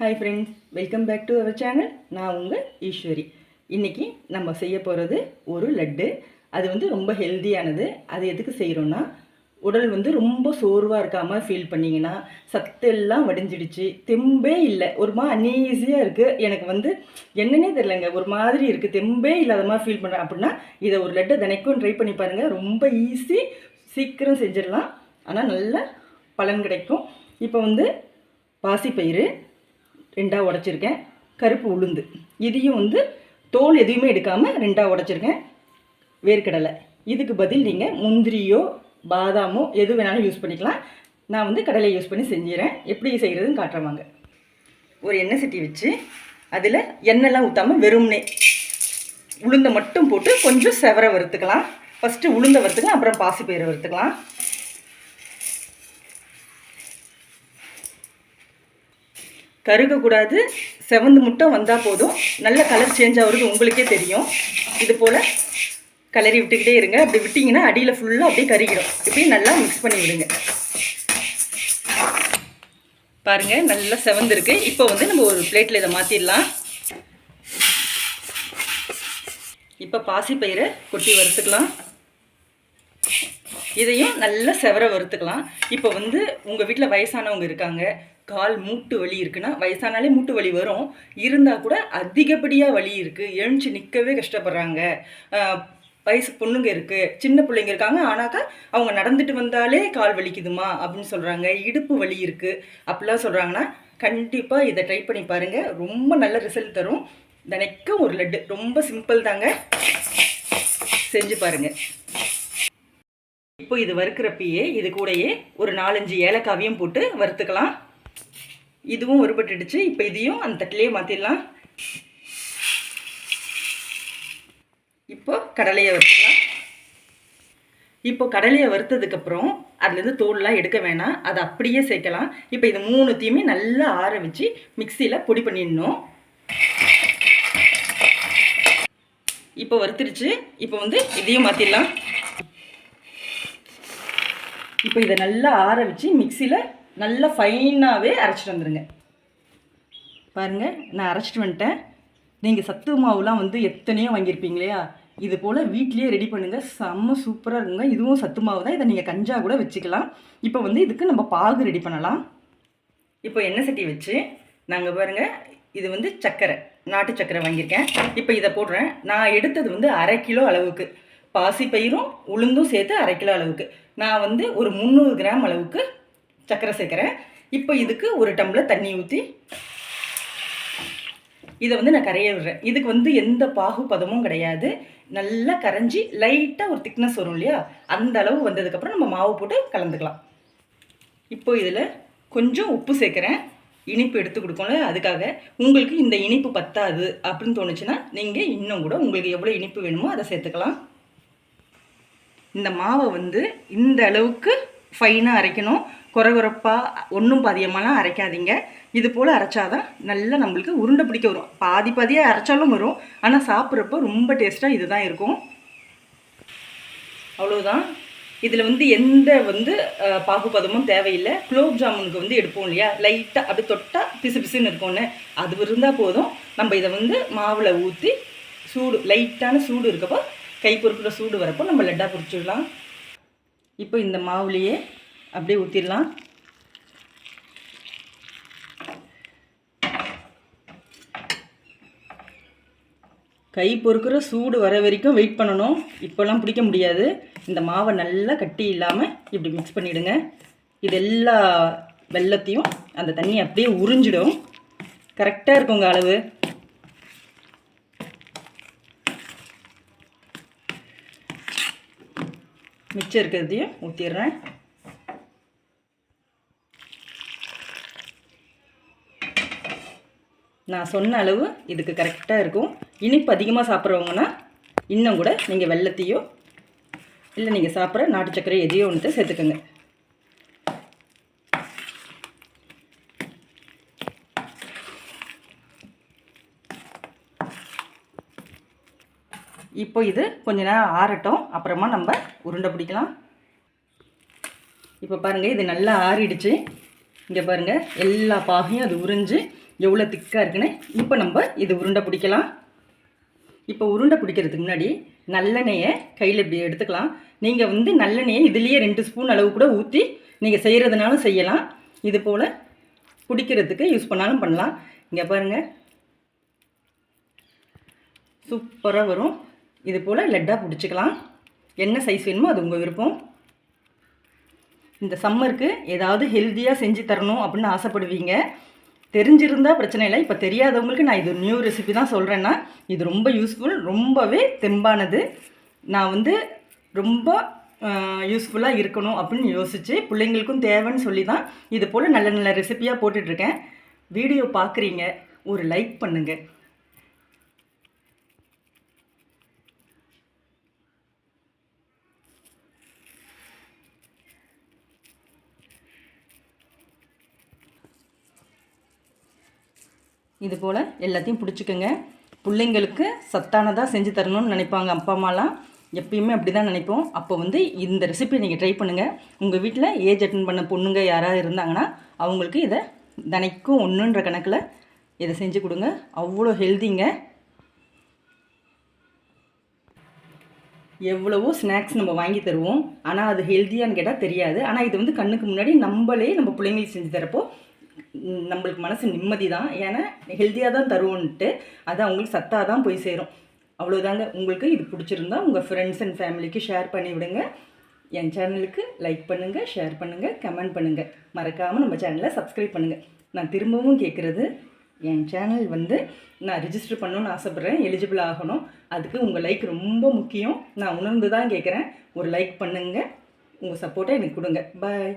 Hi friends welcome back to our channel நான் உங்கள் ஈஸ்வரி. இன்றைக்கி நம்ம செய்ய போகிறது ஒரு லட்டு. அது வந்து ரொம்ப ஹெல்த்தியானது அது எதுக்கு செய்கிறோன்னா உடல் வந்து ரொம்ப சோர்வாக இருக்காமல் ஃபீல் பண்ணிங்கன்னா சத்தெல்லாம் வடிஞ்சிடுச்சு. தெம்பே இல்லை. ஒரு மா அன்ஈஸியாக இருக்குது எனக்கு வந்து என்னன்னே தெரிலங்க ஒரு மாதிரி இருக்குது தெம்பே இல்லாத மாதிரி ஃபீல் பண்ணுறேன் அப்படின்னா இதை ஒரு லட்டு தினைக்கும் ட்ரை பண்ணி பாருங்கள் ரொம்ப ஈஸி சீக்கிரம் செஞ்சிடலாம். ஆனால் நல்ல பலன் கிடைக்கும். இப்போ வந்து பாசிப்பயிறு ரெண்டாக உடச்சிருக்கேன். கருப்பு உளுந்து. இதையும் வந்து தோல் எதுவுமே எடுக்காமல் ரெண்டாக உடச்சிருக்கேன். வேர்க்கடலை. இதுக்கு பதில் நீங்கள் முந்திரியோ பாதாமோ எது வேணாலும் யூஸ் பண்ணிக்கலாம். நான் வந்து கடலை யூஸ் பண்ணி செஞ்சிடறேன் எப்படி செய்கிறதுன்னு காட்டுறவாங்க ஒரு எண்ணெய் சட்டி வச்சு அதில் எண்ணெய்லாம் ஊற்றாமல் வெறும்னே உளுந்தை மட்டும் போட்டு கொஞ்சம் செவரை வறுத்துக்கலாம். ஃபஸ்ட்டு உளுந்தை வறுத்துக்கலாம் அப்புறம் பாசிப்பயிரை வறுத்துக்கலாம். கருகக்கூடாது. செவந்து முட்டை வந்தால் போதும். நல்ல கலர் சேஞ்ச் ஆகுறது உங்களுக்கே தெரியும். இது போல் கலரி விட்டுக்கிட்டே இருங்க. அப்படி விட்டிங்கன்னா அடியில் ஃபுல்லாக அப்படியே கருகிடும். இப்படி நல்லா மிக்ஸ் பண்ணி விடுங்க. பாருங்கள் நல்லா செவந்திருக்கு இப்போ வந்து நம்ம ஒரு பிளேட்டில் இதை மாற்றிடலாம் இப்போ பாசிப்பயிரை கொட்டி வறுத்துக்கலாம். இதையும் நல்லா செவர வறுத்துக்கலாம். இப்போ வந்து உங்கள் வீட்டில் வயசானவங்க இருக்காங்க. கால் மூட்டு வலி இருக்குன்னா வயசானாலே மூட்டு வலி வரும். இருந்தால் கூட அதிகப்படியாக வலி இருக்குது எழுந்துச்சு நிற்கவே கஷ்டப்படுறாங்க. வயசு பொண்ணுங்க இருக்குது சின்ன பிள்ளைங்க இருக்காங்க. ஆனாக்கா அவங்க நடந்துட்டு வந்தாலே கால் வலிக்குதுமா அப்படின்னு சொல்கிறாங்க இடுப்பு வலி இருக்குது அப்படிலாம் சொல்கிறாங்கன்னா கண்டிப்பாக இதை ட்ரை பண்ணி பாருங்கள் ரொம்ப நல்ல ரிசல்ட் தரும். தினைக்கும் ஒரு லட்டு. ரொம்ப சிம்பிள் தாங்க. செஞ்சு பாருங்கள் இப்போ இது வறுக்கிறப்பயே இது கூடயே ஒரு நாலஞ்சு ஏலக்காவையும் போட்டு வறுத்துக்கலாம். இதுவும் உருப்பட்டுடுச்சு. இப்போ இதையும் அந்த தட்டிலே மாற்றிடலாம் இப்போ கடலையை வறுத்துக்கலாம். இப்போ கடலையை வறுத்ததுக்கப்புறம் அதுலேருந்து தோல்லாம் எடுக்க வேணாம். அதை அப்படியே சேர்க்கலாம். இப்போ இது மூணுத்தையுமே நல்லா ஆற வச்சு மிக்சியில் பொடி பண்ணிடணும். இப்போ வறுத்துருச்சு இப்போ வந்து இதையும் மாற்றிடலாம் இப்போ இதை நல்லா ஆற வச்சு மிக்சியில் நல்லா ஃபைனாகவே அரைச்சிட்டு வந்துடுங்க பாருங்கள் நான் அரைச்சிட்டு வந்துட்டேன். நீங்கள் சத்து மாவுலாம் வந்து எத்தனையோ வாங்கியிருப்பீங்க இல்லையா? இது போல் வீட்லேயே ரெடி பண்ணுங்கள் செம்ம சூப்பராக இருக்குங்க. இதுவும் சத்து மாவு தான். இதை நீங்கள் கஞ்சா கூட வச்சுக்கலாம். இப்போ வந்து இதுக்கு நம்ம பாகு ரெடி பண்ணலாம். இப்போ எண்ணெய் சட்டி வச்சு நாங்கள் பாருங்கள் இது வந்து சர்க்கரை நாட்டு சர்க்கரை வாங்கியிருக்கேன். இப்போ இதை போடுறேன். நான் எடுத்தது வந்து அரை கிலோ அளவுக்கு. பாசிப்பயிரும் உளுந்தும் சேர்த்து அரை கிலோ அளவுக்கு. நான் வந்து ஒரு முந்நூறு கிராம் அளவுக்கு சர்க்கரை சேர்க்குறேன் இப்போ இதுக்கு ஒரு டம்ளர் தண்ணி ஊற்றி இதை வந்து நான் கரைய விடுறேன். இதுக்கு வந்து எந்த பாகுபதமும் கிடையாது. நல்லா கரைஞ்சி லைட்டாக ஒரு திக்னஸ் வரும் இல்லையா? அந்த அளவு வந்ததுக்கப்புறம் நம்ம மாவு போட்டு கலந்துக்கலாம். இப்போ இதில் கொஞ்சம் உப்பு சேர்க்குறேன். இனிப்பு எடுத்து கொடுக்கல அதுக்காக. உங்களுக்கு இந்த இனிப்பு பத்தாது அப்படின்னு தோணுச்சுன்னா நீங்கள் இன்னும் கூட உங்களுக்கு எவ்வளோ இனிப்பு வேணுமோ அதை சேர்த்துக்கலாம். இந்த மாவை வந்து இந்த அளவுக்கு ஃபைனாக அரைக்கணும். குறகுறப்பாக ஒன்றும் பாதியமாலாம் அரைக்காதீங்க. இது போல் அரைச்சாதான் நல்லா நம்மளுக்கு உருண்டை பிடிக்க வரும். பாதி பாதியாக அரைச்சாலும் வரும். ஆனால் சாப்பிட்றப்போ ரொம்ப டேஸ்ட்டாக இதுதான் இருக்கும். அவ்வளோதான் இதில் வந்து எந்த வந்து பாகுபதமும் தேவையில்லை. குலோப் ஜாமுனுக்கு வந்து எடுப்போம் இல்லையா? லைட்டாக அப்படி தொட்டால் பிசு பிசுன்னு இருக்கும்னு. அது இருந்தால் போதும். நம்ம இதை வந்து மாவில் ஊற்றி சூடு லைட்டான சூடு இருக்கப்போ கை பொறுக்கிற சூடு வரப்போ நம்ம லட்டாக பொரிச்சிடலாம். இப்போ இந்த மாவுலேயே அப்படியே ஊற்றிடலாம் கை பொறுக்கிற சூடு வர வரைக்கும் வெயிட் பண்ணணும். இப்போல்லாம் பிடிக்க முடியாது. இந்த மாவை நல்லா கட்டி இல்லாமல் இப்படி மிக்ஸ் பண்ணிவிடுங்க இது எல்லா வெள்ளத்தையும் அந்த தண்ணி அப்படியே உறிஞ்சிடும். கரெக்டாக இருக்குங்க அளவு. மிச்சம் இருக்கிறதையும் ஊற்றிடுறேன் நான் சொன்ன அளவு இதுக்கு கரெக்டாக இருக்கும். இனிப்பு அதிகமாக சாப்பிட்றவங்கன்னா இன்னும் கூட நீங்கள் வெள்ளத்தையோ இல்லை நீங்கள் சாப்பிட்ற நாட்டு சர்க்கரை எதையோ ஒன்று சேர்த்துக்கோங்க. இப்போ இது கொஞ்ச நேரம் ஆறட்டும். அப்புறமா நம்ம உருண்டை பிடிக்கலாம். இப்போ பாருங்கள் இது நல்லா ஆறிடுச்சு. இங்கே பாருங்கள் எல்லா பாகையும் அது உறிஞ்சு எவ்வளோ திக்காக இருக்குன்னு இப்போ நம்ம இது உருண்டை பிடிக்கலாம். இப்போ உருண்டை பிடிக்கிறதுக்கு முன்னாடி நல்லெண்ணெயை கையில் இப்படி எடுத்துக்கலாம். நீங்கள் வந்து நல்லெண்ணெயை இதுலேயே ரெண்டு ஸ்பூன் அளவு கூட ஊற்றி நீங்கள் செய்கிறதுனாலும் செய்யலாம். இது போல் பிடிக்கிறதுக்கு யூஸ் பண்ணாலும் பண்ணலாம். இங்கே பாருங்கள் சூப்பராக வரும். இது போல் லெட்டாக பிடிச்சிக்கலாம். என்ன சைஸ் வேணுமோ அது உங்கள் விருப்பம். இந்த சம்மருக்கு ஏதாவது ஹெல்த்தியாக செஞ்சு தரணும் அப்படின்னு ஆசைப்படுவீங்க. தெரிஞ்சிருந்தா பிரச்சனை இல்லை. இப்போ தெரியாதவங்களுக்கு நான் இது நியூ ரெசிபி தான் சொல்கிறேன்னா இது ரொம்ப யூஸ்ஃபுல் ரொம்பவே தெம்பானது. நான் வந்து ரொம்ப யூஸ்ஃபுல்லாக இருக்கணும் அப்படின்னு யோசித்து பிள்ளைங்களுக்கும் தேவைன்னு சொல்லி தான் இது போல் நல்ல நல்ல ரெசிபியாக போட்டுட்ருக்கேன் வீடியோ பார்க்குறீங்க ஒரு லைக் பண்ணுங்கள் இது போல் எல்லாத்தையும் பிடிச்சிக்கோங்க. பிள்ளைங்களுக்கு சத்தானதாக செஞ்சு தரணும்னு நினைப்பாங்க அப்பா அம்மாலாம். எப்பயுமே அப்படி தான் நினைப்போம். அப்போ வந்து இந்த ரெசிபியை நீங்கள் ட்ரை பண்ணுங்கள் உங்கள் வீட்டில் ஏஜ் அட்டன் பண்ண பொண்ணுங்க யாராவது இருந்தாங்கன்னா அவங்களுக்கு இதை தினைக்கும் ஒன்றுன்ற கணக்கில் இதை செஞ்சு கொடுங்க. அவ்வளோ ஹெல்திங்க எவ்வளவோ ஸ்நாக்ஸ் நம்ம வாங்கி தருவோம். ஆனால் அது ஹெல்த்தியான்னு கேட்டால் தெரியாது. ஆனால் இது வந்து கண்ணுக்கு முன்னாடி நம்மளே நம்ம பிள்ளைங்களுக்கு செஞ்சு தரப்போ நம்மளுக்கு மனசு நிம்மதி தான் ஏன்னா ஹெல்த்தியாக தான் தருவோன்ட்டு அது அவங்களுக்கு சத்தாக தான் போய் சேரும். அவ்வளோதாங்க உங்களுக்கு இது பிடிச்சிருந்தா உங்கள் ஃப்ரெண்ட்ஸ் அண்ட் ஃபேமிலிக்கு ஷேர் பண்ணி விடுங்க. என் சேனலுக்கு லைக் பண்ணுங்கள் ஷேர் பண்ணுங்கள் கமெண்ட் பண்ணுங்கள் மறக்காமல் நம்ம சேனலை சப்ஸ்கிரைப் பண்ணுங்கள் நான் திரும்பவும் கேட்குறது என் சேனல் வந்து நான் ரிஜிஸ்டர் பண்ணணும்னு ஆசைப்பட்றேன். எலிஜிபிள் ஆகணும். அதுக்கு உங்கள் லைக் ரொம்ப முக்கியம். நான் உணர்ந்து தான் கேட்குறேன் ஒரு லைக் பண்ணுங்கள் உங்கள் சப்போர்ட்டை எனக்கு கொடுங்க. பாய்